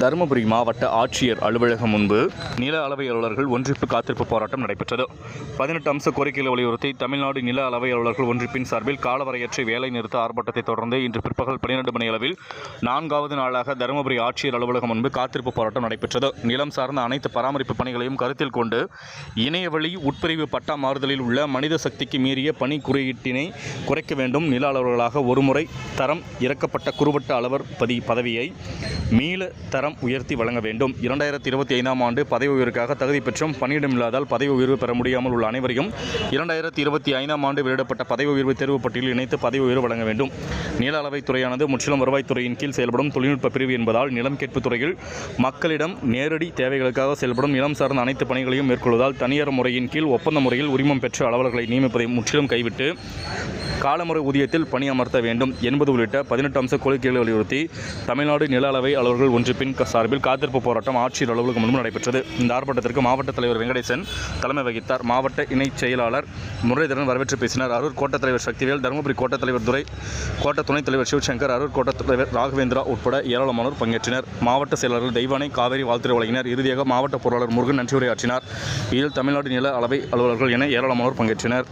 தருமபுரி மாவட்ட ஆட்சியர் அலுவலகம் முன்பு நில அளவையாளர்கள் அலுவலர்கள் ஒன்றிப்பு காத்திருப்பு போராட்டம் நடைபெற்றது. பதினெட்டு அம்ச கோரிக்கைகளை வலியுறுத்தி தமிழ்நாடு நில அளவையாளர்கள் ஒன்றிப்பின் சார்பில் காலவரையற்ற வேலை நிறுத்த ஆர்ப்பாட்டத்தை தொடர்ந்து இன்று பிற்பகல் பன்னிரண்டு மணி அளவில் நான்காவது நாளாக தருமபுரி ஆட்சியர் அலுவலகம் முன்பு காத்திருப்பு போராட்டம் நடைபெற்றது. நிலம் சார்ந்த அனைத்து பராமரிப்பு பணிகளையும் கருத்தில் கொண்டு இணையவழி உட்பிரிவு பட்டா மாறுதலில் உள்ள மனித சக்திக்கு மீறிய பணி குறியீட்டினை குறைக்க வேண்டும். நில அலுவலர்களாக ஒருமுறை தரம் இறக்கப்பட்ட குறுவட்ட அளவர் பதி பதவியை மீள தரம் உயர்த்தி வழங்க வேண்டும். இரண்டாயிரத்தி இருபத்தி ஐந்தாம் ஆண்டு பதவி உயர்வுக்காக தகுதி பெற்றும் பணியிடமில்லாதால் பதவி உயர்வு பெற முடியாமல் உள்ள அனைவரையும் இரண்டாயிரத்தி இருபத்தி ஐந்தாம் ஆண்டு வெளியிடப்பட்ட பதவி உயர்வு தேர்வு பட்டியலில் இணைத்து பதவி உயர்வு வழங்க வேண்டும். நில அளவைத் துறையானது முற்றிலும் வருவாய்த்துறையின் கீழ் செயல்படும் தொழில்நுட்ப பிரிவு என்பதால் நிலம் கேட்பு துறையில் மக்களிடம் நேரடி தேவைகளுக்காக செயல்படும் நிலம் சார்ந்த அனைத்து பணிகளையும் மேற்கொள்வதால் தனியார் முறையின் கீழ் ஒப்பந்த முறையில் உரிமம் பெற்ற அலுவலர்களை நியமிப்பதை முற்றிலும் கைவிட்டு காலமுறை ஊதியத்தில் பணியமர்த்த வேண்டும். என்பது உள்ளிட்ட பதினெட்டு அம்ச கோரிக்கைகளை வலியுறுத்தி தமிழ்நாடு நில அளவை அலுவலர்கள் ஒன்றிப்பின் சார்பில் காத்திருப்பு போராட்டம் ஆட்சியர் அலுவலகம் முன்பு நடைபெற்றது. இந்த ஆர்ப்பாட்டத்திற்கு மாவட்ட தலைவர் வெங்கடேசன் தலைமை வகித்தார். மாவட்ட இணைச் செயலாளர் முரளிதரன் வரவேற்று பேசினார். அரூர் கோட்டத் தலைவர் சக்திவேல் தருமபுரி கோட்டத் தலைவர் துரை கோட்ட துணைத் தலைவர் சிவசங்கர் அரூர் கோட்டத் தலைவர் ராகவேந்திரா உட்பட ஏராளமானோர் பங்கேற்றனர். மாவட்ட செயலாளர்கள் தெய்வானை காவேரி வாழ்த்துறை வழங்கினர். இறுதியாக மாவட்ட பொருளாளர் முருகன் நன்றியுரையாற்றினார். இதில் தமிழ்நாடு நில அளவை அலுவலர்கள் என ஏராளமானோர் பங்கேற்றனர்.